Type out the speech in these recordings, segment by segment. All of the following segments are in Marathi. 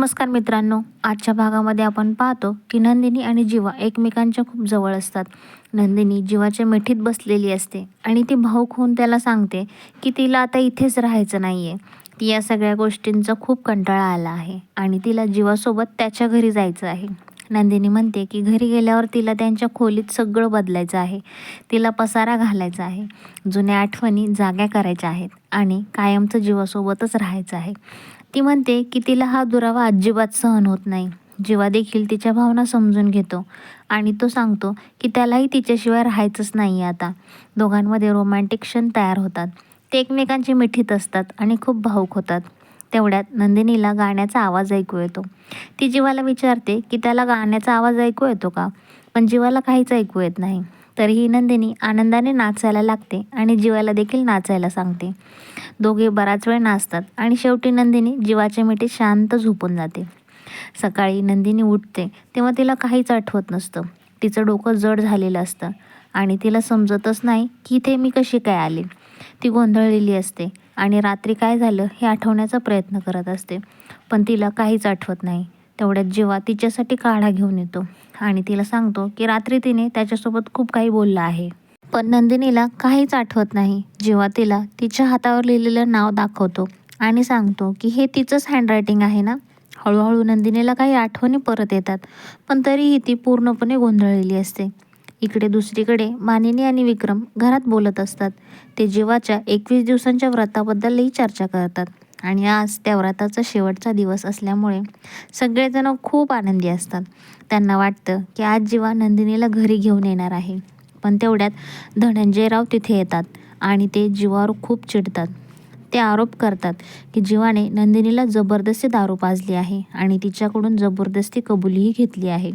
नमस्कार मित्रांनो आजच्या भागामध्ये आपण पाहतो की नंदिनी आणि जीवा एकमेकांच्या खूप जवळ असतात. नंदिनी जीवाच्या मिठीत बसलेली असते आणि ती भाऊक होऊन त्याला सांगते की तिला आता इथेच राहायचं नाही आहे ती या सगळ्या गोष्टींचा खूप कंटाळा आला आहे आणि तिला जीवासोबत त्याच्या घरी जायचं आहे. नंदिनी म्हणते की घरी गेल्यावर तिला त्यांच्या खोलीत सगळं बदलायचं आहे. तिला पसारा घालायचा आहे. जुन्या आठवणी जाग्या करायच्या आहेत आणि कायमचं जीवासोबतच राहायचं आहे. ती म्हणते की तिला हा दुरावा अजिबात सहन होत नाही. जीवा देखील तिच्या भावना समजून घेतो आणि तो सांगतो की त्यालाही तिच्याशिवाय राहायचंच नाही आहे आता. दोघांमध्ये रोमॅन्टिक क्षण तयार होतात. ते एकमेकांची मिठीत असतात आणि खूप भावूक होतात. तेवढ्यात नंदिनीला गाण्याचा आवाज ऐकू येतो. ती जीवाला विचारते की त्याला गाण्याचा आवाज ऐकू येतो का? पण जीवाला काहीच ऐकू येत नाही. तरीही नंदिनी आनंदाने नाचायला लागते आणि जीवाला देखील नाचायला सांगते. दोघे बराच वेळ नाचतात आणि शेवटी नंदिनी जीवाच्या मिठीत शांत झोपून जाते. सकाळी नंदिनी उठते तेव्हा तिला काहीच आठवत नसतं. तिचं डोकं जड झालेलं असतं आणि तिला समजतच नाही की इथे मी कशी काय आले. ती गोंधळलेली असते. आणि रात्री काय झालं हे आठवण्याचा प्रयत्न करत असते. पण तिला काहीच आठवत नाही. तेवढ्यात जेव्हा तिच्यासाठी काढा घेऊन येतो आणि तिला सांगतो की रात्री तिने त्याच्यासोबत खूप काही बोललं आहे. पण नंदिनीला काहीच आठवत नाही. जेव्हा तिला तिच्या हातावर लिहिलेलं नाव दाखवतो आणि सांगतो की हे तिचंच हँडरायटिंग आहे ना? हळूहळू नंदिनीला काही आठवणी परत येतात. पण तरीही ती पूर्णपणे गोंधळलेली असते. इकडे दुसरीकडे मानिनी आणि विक्रम घरात बोलत असतात. ते जीवाच्या एकवीस दिवसांच्या व्रताबद्दलही चर्चा करतात आणि आज त्या व्रताचा शेवटचा दिवस असल्यामुळे सगळेजण खूप आनंदी असतात. त्यांना वाटतं की आज जीवा नंदिनीला घरी घेऊन येणार आहे. पण तेवढ्यात धनंजयराव तिथे येतात आणि ते जीवावर खूप चिडतात. ते आरोप करतात की जीवाने नंदिनीला जबरदस्ती दारू पाजली आहे आणि तिच्याकडून जबरदस्ती कबुलीही घेतली आहे.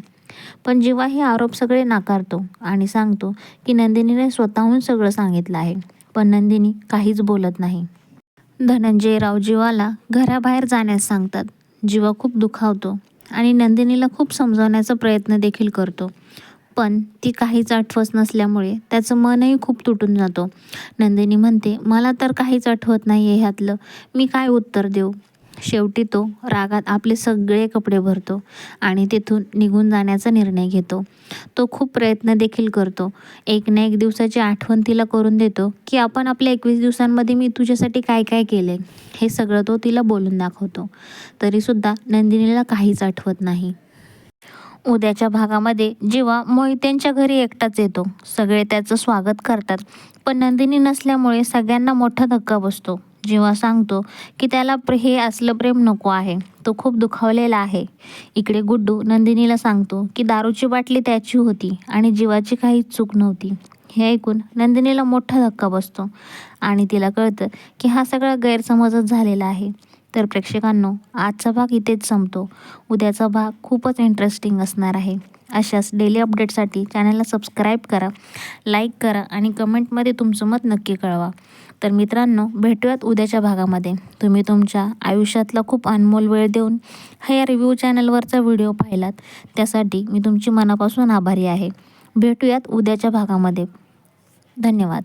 पण जेव्हा हे आरोप सगळे नाकारतो आणि सांगतो की नंदिनीने स्वतःहून सगळं सांगितलं आहे पण नंदिनी काहीच बोलत नाही. धनंजयराव जीवाला घराबाहेर जाण्यास सांगतात. जीवा खूप दुखावतो आणि नंदिनीला खूप समजावण्याचा प्रयत्न देखील करतो. पण ती काहीच आठवत नसल्यामुळे त्याचं मनही खूप तुटून जातो. नंदिनी म्हणते मला तर काहीच आठवत नाही आहे ह्यातलं. मी काय उत्तर देऊ? शेवटी तो रागात आपले सगळे कपडे भरतो आणि तिथून निघून जाण्याचा निर्णय घेतो. तो खूप प्रयत्न देखील करतो. एक ना एक दिवसाची आठवण तिला करून देतो की आपण आपल्या एकवीस दिवसांमध्ये मी तुझ्यासाठी काय काय केले? हे सगळं तो तिला बोलून दाखवतो. तरीसुद्धा नंदिनीला काहीच आठवत नाही. उद्याच्या भागामध्ये जेव्हा मोहित्यांच्या घरी एकटाच येतो सगळे त्याचं स्वागत करतात. पण नंदिनी नसल्यामुळे सगळ्यांना मोठा धक्का बसतो. जेव्हा सांगतो की त्याला प्रे हे असलं प्रेम नको आहे तो खूप दुखावलेला आहे. इकडे गुड्डू नंदिनीला सांगतो की दारूची बाटली त्याची होती आणि जीवाची काहीच चूक नव्हती. हे ऐकून नंदिनीला मोठा धक्का बसतो आणि तिला कळतं की हा सगळा गैरसमजच झालेला आहे. तर प्रेक्षकांनो आजचा भाग इथेच संपतो. उद्याचा भाग खूपच इंटरेस्टिंग असणार आहे. अशाच डेली अपडेटसाठी चॅनलला सबस्क्राईब करा लाईक करा आणि कमेंटमध्ये तुमचं मत नक्की कळवा. तर मित्रांनो भेटूयात उद्याच्या भागामध्ये. तुम्ही तुमच्या आयुष्यातला खूप अनमोल वेळ देऊन हा या रिव्ह्यू चॅनलवरचा व्हिडिओ पाहिलात. त्यासाठी मी तुमची मनापासून आभारी आहे. भेटूयात उद्याच्या भागामध्ये. धन्यवाद.